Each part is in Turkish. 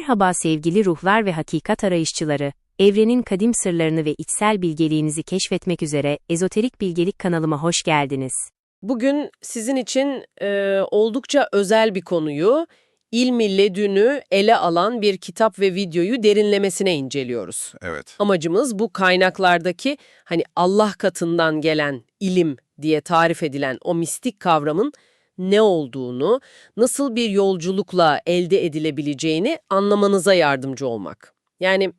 Merhaba sevgili ruhlar ve hakikat arayışçıları. Evrenin kadim sırlarını ve içsel bilgeliğinizi keşfetmek üzere Ezoterik Bilgelik kanalıma hoş geldiniz. Bugün sizin için e, oldukça özel bir konuyu, ilmi ledünü ele alan bir kitap ve videoyu derinlemesine inceliyoruz. Evet. Amacımız bu kaynaklardaki hani Allah katından gelen ilim diye tarif edilen o mistik kavramın ne olduğunu, nasıl bir yolculukla elde edilebileceğini anlamanıza yardımcı olmak. Yani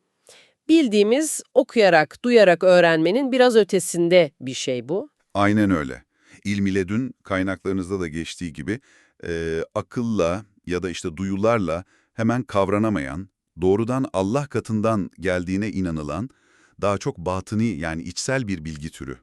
bildiğimiz okuyarak, duyarak öğrenmenin biraz ötesinde bir şey bu. Aynen öyle. İlm ile dün kaynaklarınızda da geçtiği gibi e, akılla ya da işte duyularla hemen kavranamayan, doğrudan Allah katından geldiğine inanılan, daha çok batıni yani içsel bir bilgi türü.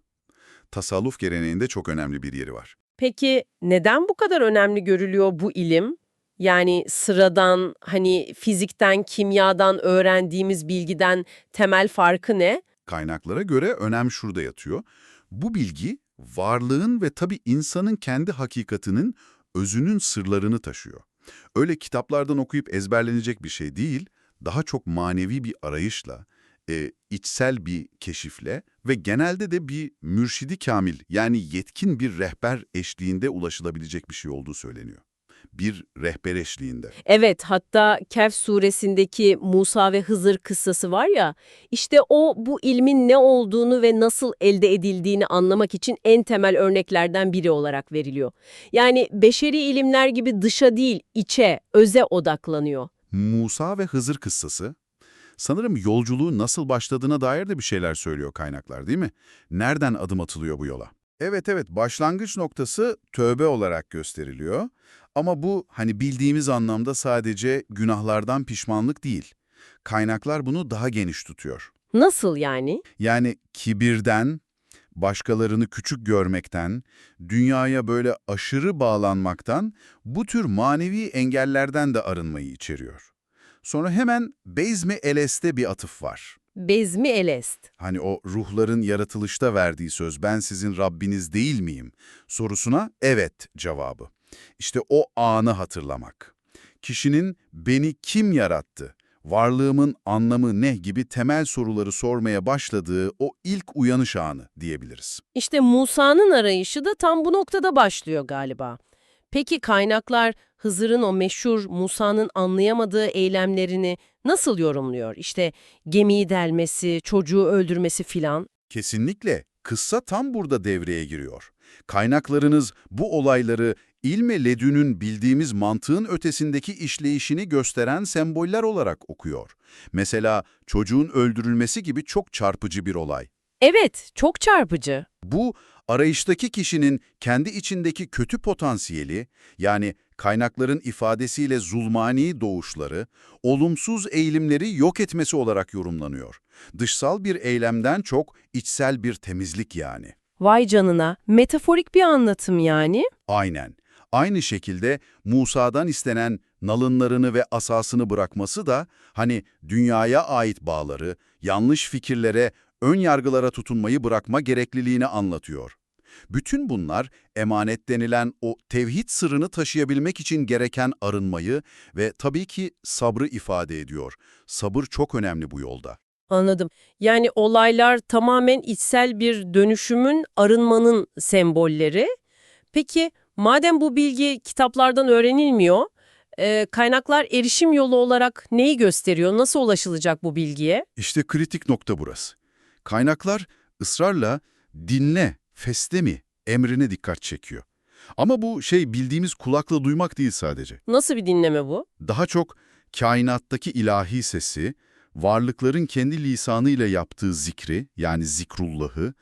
Tasavvuf geleneğinde çok önemli bir yeri var. Peki neden bu kadar önemli görülüyor bu ilim? Yani sıradan hani fizikten, kimyadan öğrendiğimiz bilgiden temel farkı ne? Kaynaklara göre önem şurada yatıyor. Bu bilgi varlığın ve tabii insanın kendi hakikatinin özünün sırlarını taşıyor. Öyle kitaplardan okuyup ezberlenecek bir şey değil, daha çok manevi bir arayışla, e, içsel bir keşifle ve genelde de bir mürşidi kamil yani yetkin bir rehber eşliğinde ulaşılabilecek bir şey olduğu söyleniyor. Bir rehber eşliğinde. Evet, hatta Kehf suresindeki Musa ve Hızır kıssası var ya, işte o bu ilmin ne olduğunu ve nasıl elde edildiğini anlamak için en temel örneklerden biri olarak veriliyor. Yani beşeri ilimler gibi dışa değil, içe, öze odaklanıyor. Musa ve Hızır kıssası, sanırım yolculuğu nasıl başladığına dair de bir şeyler söylüyor kaynaklar değil mi? Nereden adım atılıyor bu yola? Evet evet, başlangıç noktası tövbe olarak gösteriliyor. Ama bu hani bildiğimiz anlamda sadece günahlardan pişmanlık değil. Kaynaklar bunu daha geniş tutuyor. Nasıl yani? Yani kibirden, başkalarını küçük görmekten, dünyaya böyle aşırı bağlanmaktan, bu tür manevi engellerden de arınmayı içeriyor. Sonra hemen Bezmi Eles'te bir atıf var. Bezmi Elest. Hani o ruhların yaratılışta verdiği söz ben sizin Rabbiniz değil miyim sorusuna evet cevabı. İşte o anı hatırlamak. Kişinin beni kim yarattı, varlığımın anlamı ne gibi temel soruları sormaya başladığı o ilk uyanış anı diyebiliriz. İşte Musa'nın arayışı da tam bu noktada başlıyor galiba. Peki kaynaklar Hızır'ın o meşhur Musa'nın anlayamadığı eylemlerini nasıl yorumluyor? İşte gemiyi delmesi, çocuğu öldürmesi filan. Kesinlikle kıssa tam burada devreye giriyor. Kaynaklarınız bu olayları ilme ledünün bildiğimiz mantığın ötesindeki işleyişini gösteren semboller olarak okuyor. Mesela çocuğun öldürülmesi gibi çok çarpıcı bir olay. Evet, çok çarpıcı. Bu, arayıştaki kişinin kendi içindeki kötü potansiyeli, yani kaynakların ifadesiyle zulmani doğuşları, olumsuz eğilimleri yok etmesi olarak yorumlanıyor. Dışsal bir eylemden çok içsel bir temizlik yani. Vay canına, metaforik bir anlatım yani. Aynen. Aynı şekilde Musa'dan istenen nalınlarını ve asasını bırakması da hani dünyaya ait bağları, yanlış fikirlere, ön yargılara tutunmayı bırakma gerekliliğini anlatıyor. Bütün bunlar emanet denilen o tevhid sırrını taşıyabilmek için gereken arınmayı ve tabii ki sabrı ifade ediyor. Sabır çok önemli bu yolda. Anladım. Yani olaylar tamamen içsel bir dönüşümün, arınmanın sembolleri. Peki madem bu bilgi kitaplardan öğrenilmiyor, e, kaynaklar erişim yolu olarak neyi gösteriyor? Nasıl ulaşılacak bu bilgiye? İşte kritik nokta burası. Kaynaklar ısrarla dinle, feslemi emrine dikkat çekiyor. Ama bu şey bildiğimiz kulakla duymak değil sadece. Nasıl bir dinleme bu? Daha çok kainattaki ilahi sesi, varlıkların kendi lisanıyla yaptığı zikri yani zikrullahı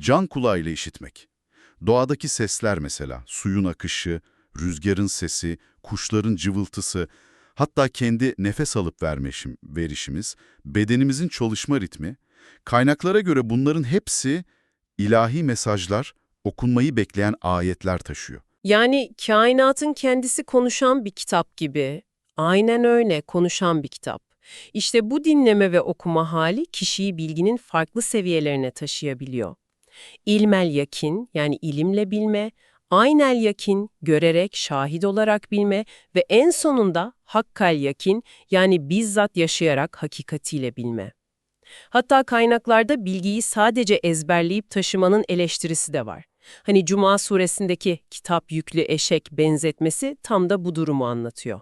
can kulağıyla işitmek. Doğadaki sesler mesela, suyun akışı, rüzgarın sesi, kuşların cıvıltısı, hatta kendi nefes alıp vermişim, verişimiz, bedenimizin çalışma ritmi, kaynaklara göre bunların hepsi ilahi mesajlar, okunmayı bekleyen ayetler taşıyor. Yani kainatın kendisi konuşan bir kitap gibi. Aynen öyle, konuşan bir kitap. İşte bu dinleme ve okuma hali kişiyi bilginin farklı seviyelerine taşıyabiliyor. İlmel yakin yani ilimle bilme, aynel yakin, görerek, şahit olarak bilme ve en sonunda hakkal yakin yani bizzat yaşayarak hakikatiyle bilme. Hatta kaynaklarda bilgiyi sadece ezberleyip taşımanın eleştirisi de var. Hani Cuma suresindeki kitap yüklü eşek benzetmesi tam da bu durumu anlatıyor.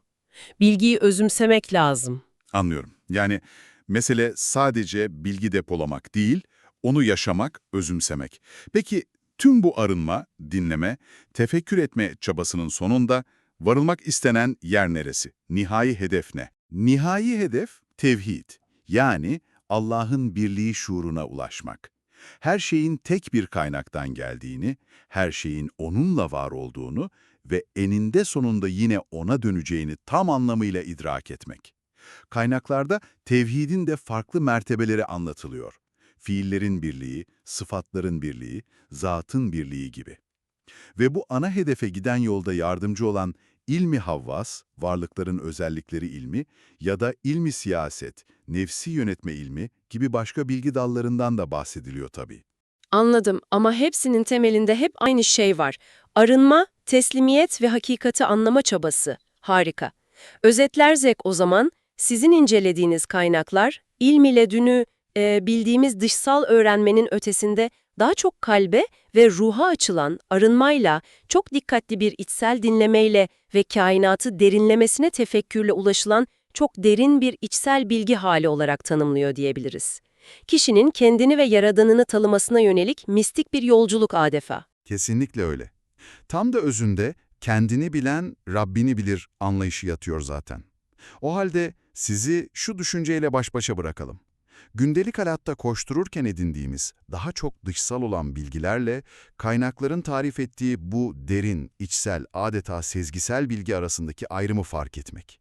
Bilgiyi özümsemek lazım. Anlıyorum. Yani mesele sadece bilgi depolamak değil, onu yaşamak, özümsemek. Peki tüm bu arınma, dinleme, tefekkür etme çabasının sonunda varılmak istenen yer neresi? Nihai hedef ne? Nihai hedef tevhid. Yani Allah'ın birliği şuuruna ulaşmak. Her şeyin tek bir kaynaktan geldiğini, her şeyin O'nunla var olduğunu ve eninde sonunda yine O'na döneceğini tam anlamıyla idrak etmek. Kaynaklarda tevhidin de farklı mertebeleri anlatılıyor. Fiillerin birliği, sıfatların birliği, zatın birliği gibi. Ve bu ana hedefe giden yolda yardımcı olan ilmi havvas, varlıkların özellikleri ilmi ya da ilmi siyaset, nefsi yönetme ilmi gibi başka bilgi dallarından da bahsediliyor tabii. Anladım ama hepsinin temelinde hep aynı şey var. Arınma, teslimiyet ve hakikati anlama çabası. Harika. Özetlersek o zaman sizin incelediğiniz kaynaklar ilm ile dünü e, bildiğimiz dışsal öğrenmenin ötesinde daha çok kalbe ve ruha açılan arınmayla, çok dikkatli bir içsel dinlemeyle ve kainatı derinlemesine tefekkürle ulaşılan çok derin bir içsel bilgi hali olarak tanımlıyor diyebiliriz. Kişinin kendini ve yaradanını tanımasına yönelik mistik bir yolculuk adefa. Kesinlikle öyle. Tam da özünde kendini bilen Rabbini bilir anlayışı yatıyor zaten. O halde sizi şu düşünceyle baş başa bırakalım. Gündelik hayatta koştururken edindiğimiz daha çok dışsal olan bilgilerle kaynakların tarif ettiği bu derin, içsel, adeta sezgisel bilgi arasındaki ayrımı fark etmek.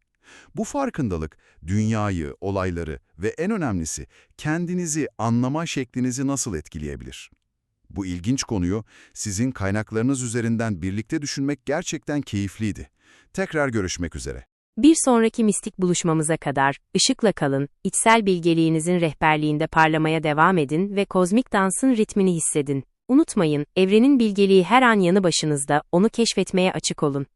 Bu farkındalık dünyayı, olayları ve en önemlisi kendinizi anlama şeklinizi nasıl etkileyebilir? Bu ilginç konuyu sizin kaynaklarınız üzerinden birlikte düşünmek gerçekten keyifliydi. Tekrar görüşmek üzere. Bir sonraki mistik buluşmamıza kadar ışıkla kalın, içsel bilgeliğinizin rehberliğinde parlamaya devam edin ve kozmik dansın ritmini hissedin. Unutmayın, evrenin bilgeliği her an yanı başınızda, onu keşfetmeye açık olun.